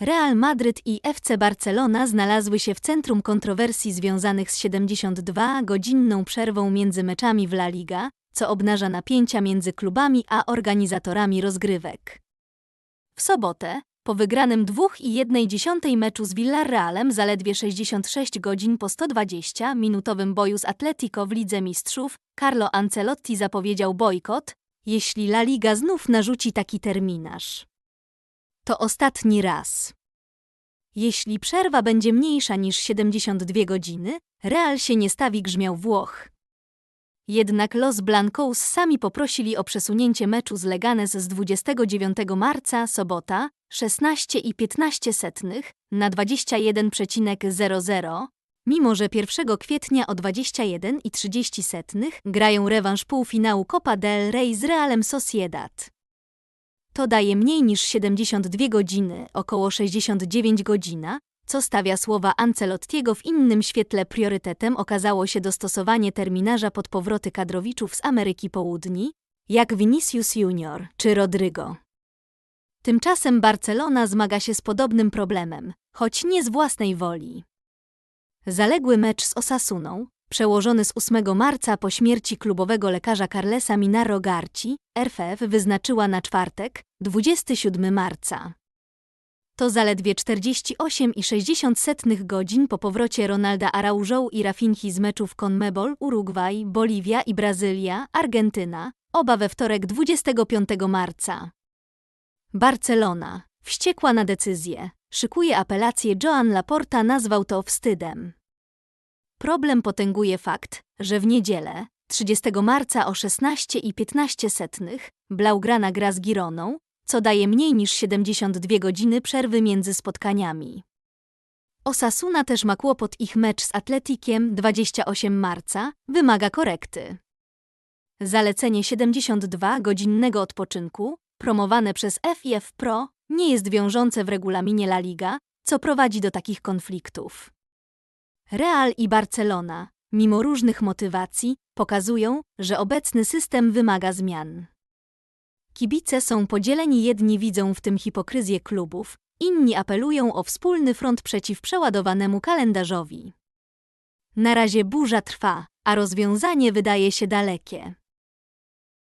Real Madryt i FC Barcelona znalazły się w centrum kontrowersji związanych z 72-godzinną przerwą między meczami w La Liga, co obnaża napięcia między klubami a organizatorami rozgrywek. W sobotę, po wygranym 2,1 meczu z Villarrealem zaledwie 66 godzin po 120-minutowym boju z Atletico w Lidze Mistrzów, Carlo Ancelotti zapowiedział bojkot, jeśli La Liga znów narzuci taki terminarz. To ostatni raz. Jeśli przerwa będzie mniejsza niż 72 godziny, Real się nie stawi grzmiał Włoch. Jednak Los Blancos sami poprosili o przesunięcie meczu z Leganes z 29 marca, sobota, 16 i 15 setnych na 21,00, mimo że 1 kwietnia o 21 i 30 setnych grają rewanż półfinału Copa del Rey z Realem Sociedad. To daje mniej niż 72 godziny, około 69 godzina, co stawia słowa Ancelottiego w innym świetle priorytetem okazało się dostosowanie terminarza pod powroty kadrowiczów z Ameryki Południ, jak Vinicius Junior czy Rodrygo. Tymczasem Barcelona zmaga się z podobnym problemem, choć nie z własnej woli. Zaległy mecz z Osasuną, przełożony z 8 marca po śmierci klubowego lekarza Carlesa Minarro Garci, RFF wyznaczyła na czwartek, 27 marca. To zaledwie 48,60 godzin po powrocie Ronalda Araujo i Rafinhi z meczów CONMEBOL, Urugwaj, Boliwia i Brazylia, Argentyna, oba we wtorek 25 marca. Barcelona, wściekła na decyzję, szykuje apelację Joan Laporta nazwał to wstydem. Problem potęguje fakt, że w niedzielę, 30 marca o 16 i 15 setnych, Blaugrana gra z Gironą, co daje mniej niż 72 godziny przerwy między spotkaniami. Osasuna też ma kłopot ich mecz z Atletikiem 28 marca, wymaga korekty. Zalecenie 72-godzinnego odpoczynku, promowane przez FIF Pro, nie jest wiążące w regulaminie La Liga, co prowadzi do takich konfliktów. Real i Barcelona, mimo różnych motywacji, pokazują, że obecny system wymaga zmian. Kibice są podzieleni, jedni widzą w tym hipokryzję klubów, inni apelują o wspólny front przeciw przeładowanemu kalendarzowi. Na razie burza trwa, a rozwiązanie wydaje się dalekie.